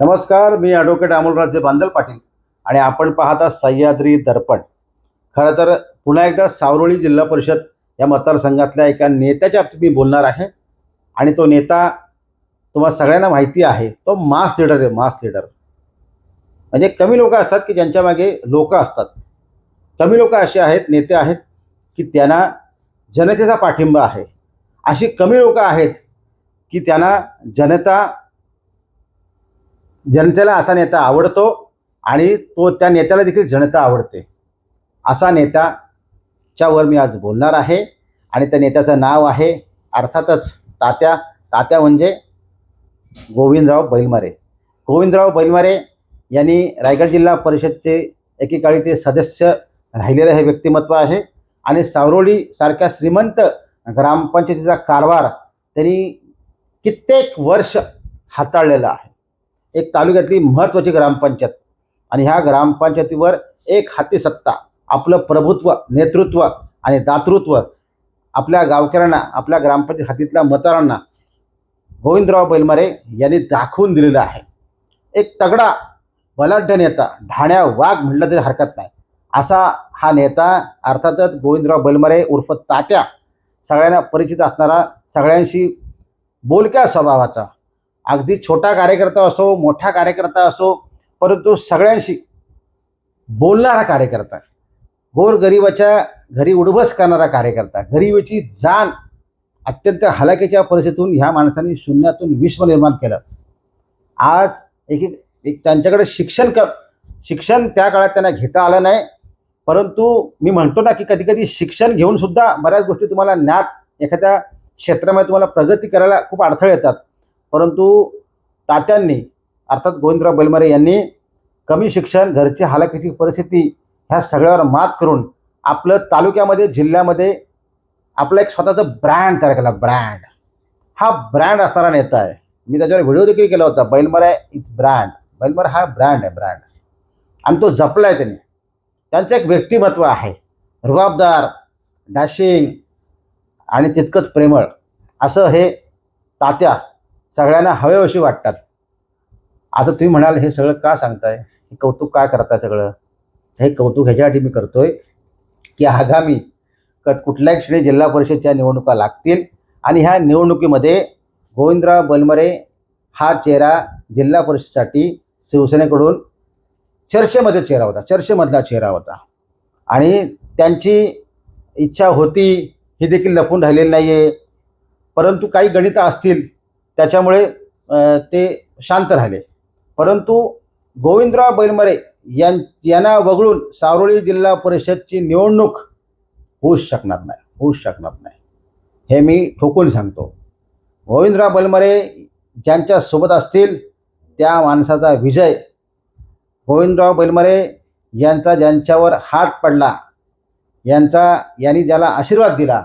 नमस्कार मी ॲडव्होकेट अमोलराजे बांदल पाटील आणि आपण पाहता सह्याद्री दर्पण. खरं तर पुन्हा एकदा सावरोळी जिल्हा परिषद या मतदारसंघातल्या एका नेत्याच्या बाबतीत मी बोलणार आहे आणि तो नेता तुम्हाला सगळ्यांना माहिती आहे तो मास लिडर आहे मास लिडर म्हणजे कमी लोक असतात की ज्यांच्या मागे लोक असतात. कमी लोक असे आहेत नेते आहेत की त्यांना जनतेचा पाठिंबा आहे. अशी कमी लोक आहेत की त्यांना जनता जनतेला असा नेता आवडतो आणि तो त्या नेत्याला देखील जनता आवडते. असा नेत्याच्यावर मी आज बोलणार आहे आणि त्या नेत्याचं नाव आहे अर्थातच तात्या. तात्या म्हणजे गोविंदराव बैलमारे. गोविंदराव बैलमारे यांनी रायगड जिल्हा परिषदचे एकेकाळी ते सदस्य राहिलेलं हे व्यक्तिमत्व आहे आणि सावरोळी सारख्या श्रीमंत ग्रामपंचायतीचा कारभार त्यांनी कित्येक वर्ष हाताळलेला आहे. एक तालुक्यातली महत्त्वाची ग्रामपंचायत. आणि ह्या ग्रामपंचायतीवर एक हाती सत्ता आपलं प्रभुत्व नेतृत्व आणि दातृत्व आपल्या गावकऱ्यांना आपल्या ग्रामपंचायत हातीतल्या मतदारांना गोविंदराव बैलमारे यांनी दाखवून दिलेलं आहे. एक तगडा बलाढ्य नेता ढाण्या वाघ म्हटलं तरी हरकत नाही. असा हा नेता अर्थातच गोविंदराव बैलमारे उर्फ तात्या सगळ्यांना परिचित असणारा सगळ्यांशी बोलक्या स्वभावाचा अगदी छोटा कार्यकर्ता असो मोठा कार्यकर्ता असो परंतु सगळ्यांशी बोलणारा कार्यकर्ता गोरगरिबाच्या घरी उडबस करणारा कार्यकर्ता गरिबीची जाण अत्यंत हलाखीच्या परिस्थितीतून ह्या माणसाने शून्यातून विश्व निर्माण केलं. आज एक एक एक त्यांच्याकडे शिक्षण क शिक्षण त्या काळात त्यांना घेता आलं नाही परंतु मी म्हणतो ना की कधी कधी शिक्षण घेऊन सुद्धा बऱ्याच गोष्टी तुम्हाला ज्ञात एखाद्या क्षेत्रामध्ये तुम्हाला प्रगती करायला खूप अडथळे येतात. परंतु तात्यांनी अर्थात गोविंदराव बैलमारे यांनी कमी शिक्षण घरची हालाकीची परिस्थिती ह्या सगळ्यावर मात करून आपलं तालुक्यामध्ये जिल्ह्यामध्ये आपलं एक स्वतःचं ब्रँड तयार केला ब्रँड. हा ब्रँड असणारा नेता आहे. मी त्याच्यावर व्हिडिओ देखील केला होता बैलमरा इज ब्रँड. बैलमरा हा ब्रँड आहे ब्रँड. आणि तो जपला आहे त्यांनी. त्यांचं एक व्यक्तिमत्व आहे. रुबाबदार डॅशिंग आणि तितकंच प्रेमळ. असं हे तात्या सगळ्यांना हवेवशी वाटतात. आता तुम्ही म्हणाल हे सगळं का सांगताय? हे कौतुक काय करताय सगळं? हे कौतुक ह्याच्यासाठी मी करतोय की आगामी क कुठल्याही क्षणी जिल्हा परिषदच्या निवडणुका लागतील आणि ह्या निवडणुकीमध्ये गोविंदराव बलमरे हा चेहरा जिल्हा परिषदसाठी शिवसेनेकडून चर्चेमध्ये चेहरा होता चर्चेमधला चेहरा होता. आणि त्यांची इच्छा होती ही देखील लपून राहिलेली नाही आहे परंतु काही गणितं असतील त्याच्यामुळे ते शांत राहिले. परंतु गोविंदराव बैलमरे यां यांना वगळून सावरोळी जिल्हा परिषदची निवडणूक होऊच शकणार नाही होऊच शकणार नाही. हे मी ठोकून सांगतो. गोविंदराव बैलमरे ज्यांच्या सोबत असतील त्या माणसाचा विजय गोविंदराव बलमरे यांचा ज्यांच्यावर हात पडला यांचा यांनी ज्याला आशीर्वाद दिला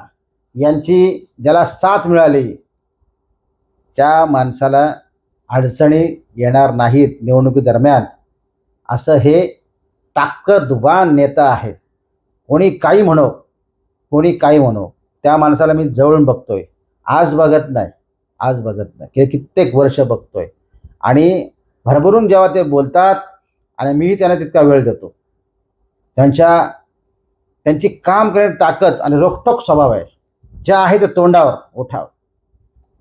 यांची ज्याला साथ मिळाली त्या माणसाला अडचणी येणार नाहीत निवडणुकीदरम्यान असं हे ताकदवान नेता आहे कोणी काही म्हणो कोणी काही म्हणो त्या माणसाला मी जवळून बघतोय. आज बघत नाही आज बघत नाही. की कित्येक वर्ष बघतोय. आणि भरभरून जेव्हा ते बोलतात आणि मीही त्यांना तितका वेळ देतो. त्यांच्या त्यांची काम करण्याची ताकद आणि रोखटोक स्वभाव आहे. ज्या आहे ते तोंडावर ओठावर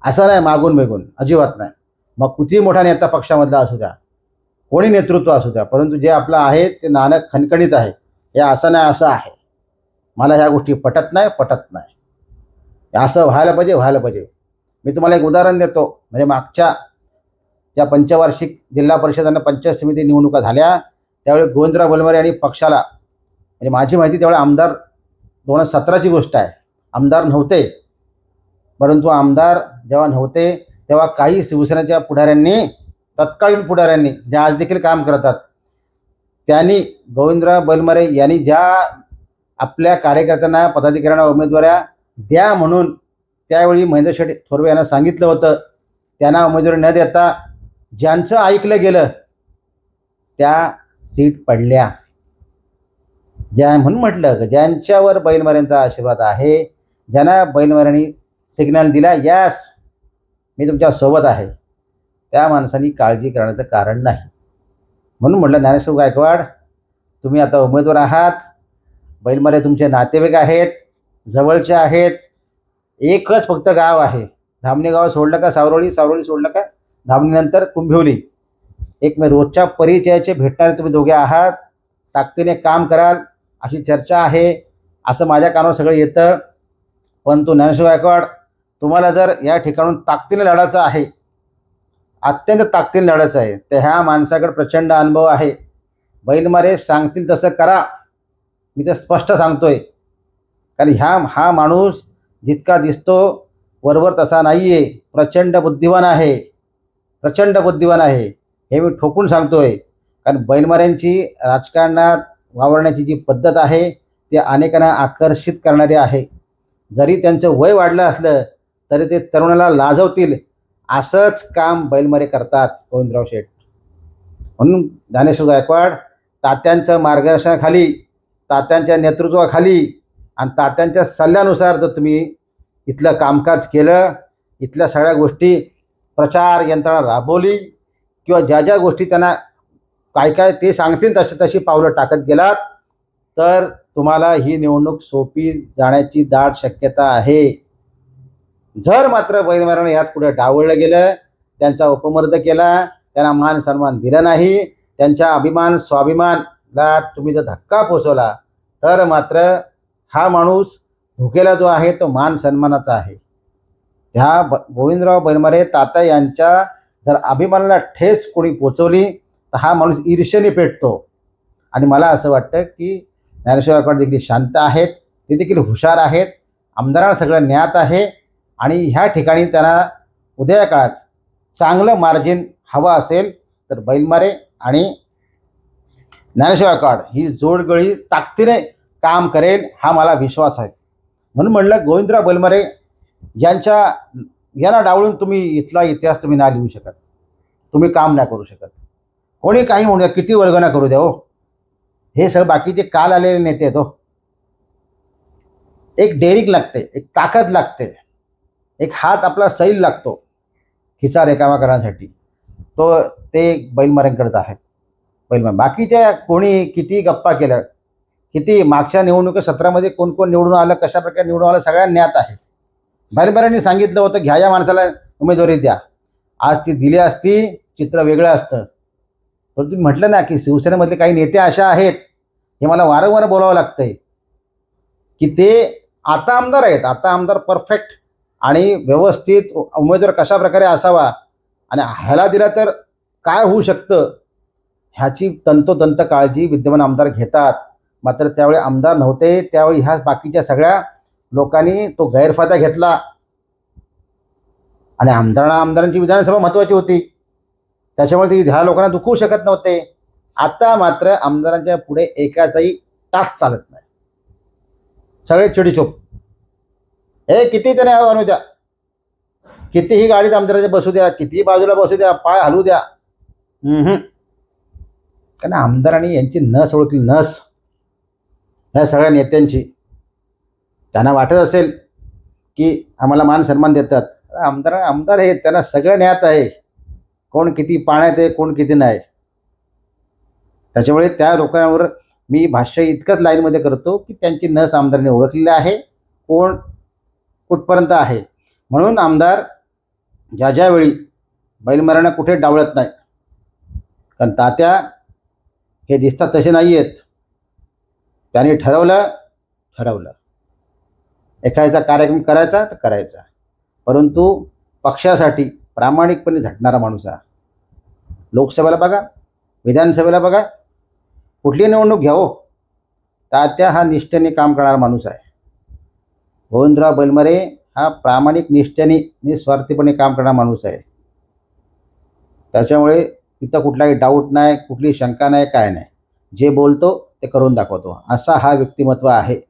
असं नाही मागून बेगून. अजिबात नाही. मग कितीही मोठा नेता पक्षामधला असू द्या कोणी नेतृत्व असू द्या परंतु जे आपलं आहे ते नाणक खणखणीत आहे. हे असं नाही असं आहे. मला ह्या गोष्टी पटत नाही पटत नाही. असं व्हायला पाहिजे व्हायला पाहिजे. मी तुम्हाला एक उदाहरण देतो. म्हणजे मागच्या ज्या पंचवार्षिक जिल्हा परिषद आणि पंचायत समिती निवडणुका झाल्या त्यावेळी गोविंदराव बोलमारे यांनी पक्षाला म्हणजे माझी माहिती त्यावेळी आमदार दोन हजार सतराची गोष्ट आहे. आमदार नव्हते. परंतु आमदार जेव्हा नव्हते तेव्हा काही शिवसेनेच्या पुढाऱ्यांनी तत्कालीन पुढाऱ्यांनी जे आज देखील काम करतात त्यांनी गोविंदराव बैलमरे यांनी ज्या आपल्या कार्यकर्त्यांना पदाधिकाऱ्यांना उमेदवाऱ्या द्या म्हणून त्यावेळी महेंद्र शेठ थोरवे यांना सांगितलं होतं त्यांना उमेदवारी न देता ज्यांचं ऐकलं गेलं त्या सीट पडल्या. ज्या म्हणून म्हटलं ज्यांच्यावर बैलमाऱ्यांचा आशीर्वाद आहे ज्यांना बैलमाऱ्यांनी सिग्नल दिला यस मी तुमच्यासोबत आहे. त्या माणसांनी काळजी करण्याचं कारण नाही. म्हणून म्हटलं ज्ञानेश्वर गायकवाड तुम्ही आता उमेदवार आहात. बैलमारे तुमचे नातेवाईक आहेत जवळचे आहेत. एकच फक्त गाव आहे. धामणी गाव सोडलं का सावरोळी सावरोळी सोडलं का धामणीनंतर कुंभिवली. एक मी रोजच्या परिचयाचे भेटणारे तुम्ही दोघे आहात. ताकदीने काम कराल अशी चर्चा आहे. असं माझ्या कानावर सगळं येतं. पण तो ज्ञानेश्वर गायकवाड तुम्हाला जर या ठिकाणून ताकदीने लढायचं आहे अत्यंत ताकदीने लढायचं आहे तर ह्या माणसाकडे प्रचंड अनुभव आहे. बैलमारे सांगतील तसं करा. मी ते स्पष्ट सांगतोय. कारण ह्या हा माणूस जितका दिसतो वरवर तसा नाही आहे प्रचंड बुद्धिवान आहे. प्रचंड बुद्धिवान आहे. हे मी ठोकून सांगतोय. कारण बैलमाऱ्यांची राजकारणात वावरण्याची जी पद्धत आहे ती अनेकांना आकर्षित करणारी आहे. जरी त्यांचं वय वाढलं असलं तरी ते तरुणाला लाजवतील. असंच काम बैलमारे करतात गोविंदराव शेठ. म्हणून ज्ञानेश्वर गायकवाड तात्यांचं मार्गदर्शनाखाली तात्यांच्या नेतृत्वाखाली आणि तात्यांच्या सल्ल्यानुसार जर तुम्ही इथलं कामकाज केलं इथल्या सगळ्या गोष्टी प्रचार यंत्रणा राबवली किंवा ज्या ज्या गोष्टी त्यांना काय काय ते सांगतील तशी तशी पावलं टाकत गेलात तर तुम्हाला ही निवडणूक सोपी जाण्याची दाट शक्यता आहे. जर मात्र बैलमारानं यात पुढे डावळलं गेलं त्यांचा उपमर्द केला त्यांना मान सन्मान दिला नाही त्यांच्या अभिमान स्वाभिमानला तुम्ही जर धक्का पोचवला तर मात्र हा माणूस भुकेला जो आहे तो मान सन्मानाचा आहे. ह्या ब गोविंदराव बैलमारे ताता यांच्या जर अभिमानाला ठेस कोणी पोचवली तर हा माणूस ईर्ष्येने पेटतो. आणि मला असं वाटतं की ज्ञानेश्वर देखील शांत आहेत ते देखील हुशार आहेत आमदारांना सगळं ज्ञात आहे आणि ह्या ठिकाणी त्यांना उद्या काळात चांगलं मार्जिन हवं असेल तर बैलमारे आणि ज्ञानेश्वर कार्ड ही जोडगळी ताकदीने काम करेल हा मला विश्वास आहे. म्हणून म्हणलं गोविंदराव बैलमारे यांच्या यांना डावळून तुम्ही इथला इतिहास तुम्ही नाही लिहू शकत. तुम्ही काम नाही करू शकत. कोणी काही म्हणू द्या किती वल्गना करू द्या हो. हे सगळं बाकीचे काल आलेले नेते आहेत हो. एक डेरिक लागते एक ताकद लागते. एक हात आपला सैल लागतो खिचा रेकामा करण्यासाठी. तो ते बैलमाऱ्यांकडेच आहे. बैलमार बाकीच्या कोणी किती गप्पा केल्या किती मागच्या निवडणुकी सत्रामध्ये कोण कोण निवडून आलं कशाप्रकारे निवडून आलं सगळ्या ज्ञात आहे बैलमाऱ्यांनी सांगितलं होतं घ्या या माणसाला उमेदवारी द्या. आज ती दिली असती चित्र वेगळं असतं. पण तुम्ही म्हटलं ना की शिवसेनेमधले काही नेते अशा आहेत हे मला वारंवार बोलावं लागतंय. की ते आता आमदार आहेत आता आमदार परफेक्ट आणि व्यवस्थित उमेदवार कशा प्रकारे असावा आणि ह्याला दिला तर काय होऊ शकतं ह्याची तंतोतंत काळजी विद्यमान आमदार घेतात. मात्र त्यावेळी आमदार नव्हते त्यावेळी ह्या बाकीच्या सगळ्या लोकांनी तो गैरफायदा घेतला. आणि आमदारांना आमदारांची विधानसभा महत्त्वाची होती. त्याच्यामुळे ते ह्या लोकांना दुखवू शकत नव्हते. आता मात्र आमदारांच्या पुढे एकाचाही टाक चालत नाही. सगळे चिडीचोप. हे किती त्याने आणू द्या कितीही गाडीत आमदाराच्या बसू द्या कितीही बाजूला बसू द्या पाय हलू द्या. कारण आमदारांनी यांची नस ओळखली नस. ह्या सगळ्या नेत्यांची. त्यांना वाटत असेल की आम्हाला मान सन्मान देतात. आमदार आमदार हे त्यांना सगळं ज्ञात आहे. कोण किती पाण्यात आहे कोण किती नाही. त्याच्यामुळे त्या लोकांवर मी भाष्य इतकंच लाईनमध्ये करतो की त्यांची नस आमदारांनी ओळखलेली आहे. कोण कुठपर्यंत आहे? म्हणून आमदार ज्या ज्यावेळी बैलमारांना कुठे डावळत नाही कारण तात्या हे दिसतात तसे नाही आहेत त्याने ठरवलं ठरवलं. एखाद्याचा कार्यक्रम करायचा तर करायचा. परंतु पक्षासाठी प्रामाणिकपणे झटणारा माणूस हा. लोकसभेला बघा विधानसभेला बघा कुठली निवडणूक घ्यावो? तात्या हा निष्ठेने काम करणारा माणूस आहे. गोविंदराव बलमरे हा प्रामाणिक निष्ठेने निस्वार्थीपणे काम करणारा माणूस आहे. त्याच्यामुळे तिथं कुठलाही डाऊट नाही कुठली शंका नाही काय नाही. जे बोलतो ते करून दाखवतो. असा हा व्यक्तिमत्व आहे.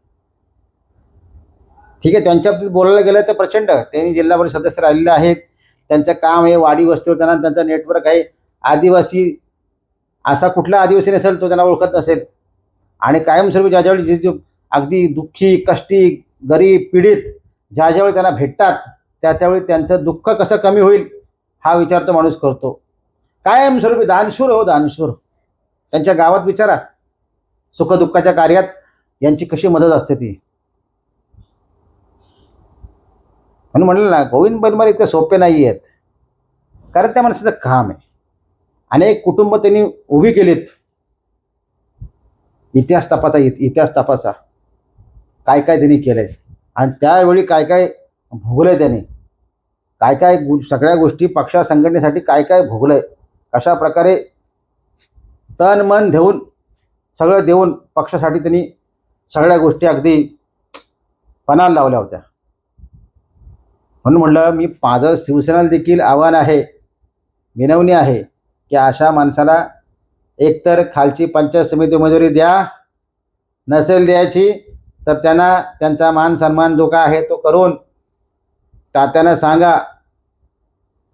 ठीक आहे त्यांच्या बाबतीत बोलायला गेलं तर प्रचंड. त्यांनी जिल्हा परिषद सदस्य राहिलेले आहेत. त्यांचं काम आहे वाडी वस्तीवर त्यांना त्यांचं नेटवर्क आहे. आदिवासी असा कुठला आदिवासी नसेल तो त्यांना ओळखत नसेल. आणि कायमस्वरूपी ज्याच्यावेळी जे अगदी दुःखी कष्टी गरीब पीडित ज्या ज्यावेळी त्यांना भेटतात त्या त्यावेळी त्यांचं दुःख कसं कमी होईल हा विचार तो माणूस करतो. कायमस्वरूपी दानशूर हो दानशूर. त्यांच्या गावात विचारा. सुखदुःखाच्या कार्यात यांची कशी मदत असते ती. म्हणून म्हणलं ना गोविंद बनमार इतके सोपे नाही आहेत कारण त्या माणसाचं काम आहे. अनेक कुटुंब त्यांनी उभी केलीत. इतिहास तपासा इतिहास तपासा. काय काय त्यांनी केलंय. आणि त्यावेळी काय काय भोगलंय त्यांनी. काय काय गो- सगळ्या गोष्टी पक्षा संघटनेसाठी काय काय भोगलंय. कशा प्रकारे तन मन देऊन सगळं देऊन पक्षासाठी त्यांनी सगळ्या गोष्टी अगदी पणाला लावल्या होत्या. म्हणून म्हटलं मी माझं शिवसेनेला देखील आव्हान आहे विनवणी आहे की अशा माणसाला एकतर खालची पंचायत समिती उमेदवारी द्या नसेल द्यायची तर त्यांना त्यांचा मान सन्मान जो काय आहे तो करून तात्यानं सांगा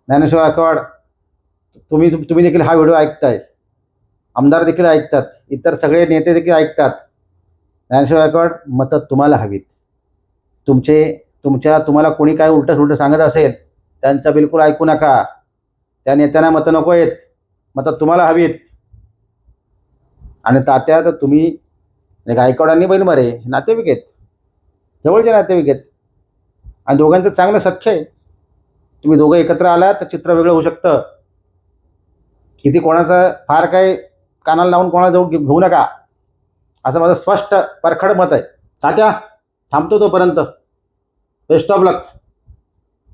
ज्ञानेश्वर गायकवाड तुम्ही तुम्ही देखील हा व्हिडिओ ऐकताय. आमदार देखील ऐकतात. इतर सगळे नेते देखील ऐकतात. ज्ञानेश्वर गायकवाड मतं तुम्हाला हवीत. तुमचे तुमच्या तुम्हाला कोणी काय उलटं सुलटं सांगत असेल त्यांचं बिलकुल ऐकू नका. त्या नेत्यांना मतं नको आहेत. मतं तुम्हाला हवीत. आणि तात्या तर तुम्ही गायकवाडांनी बैलमारे नातेवाईक आहेत. जवळचे नातेवाईक आहेत. आणि दोघांचं चांगलं सख्य आहे. तुम्ही दोघं एकत्र आलात तर चित्र वेगळं होऊ शकतं. किती कोणाचं फार काही कानाला लावून कोणाला जाऊन घेऊ नका. असं माझं स्पष्ट परखड मत आहे. तात्या थांबतो तोपर्यंत. Best of luck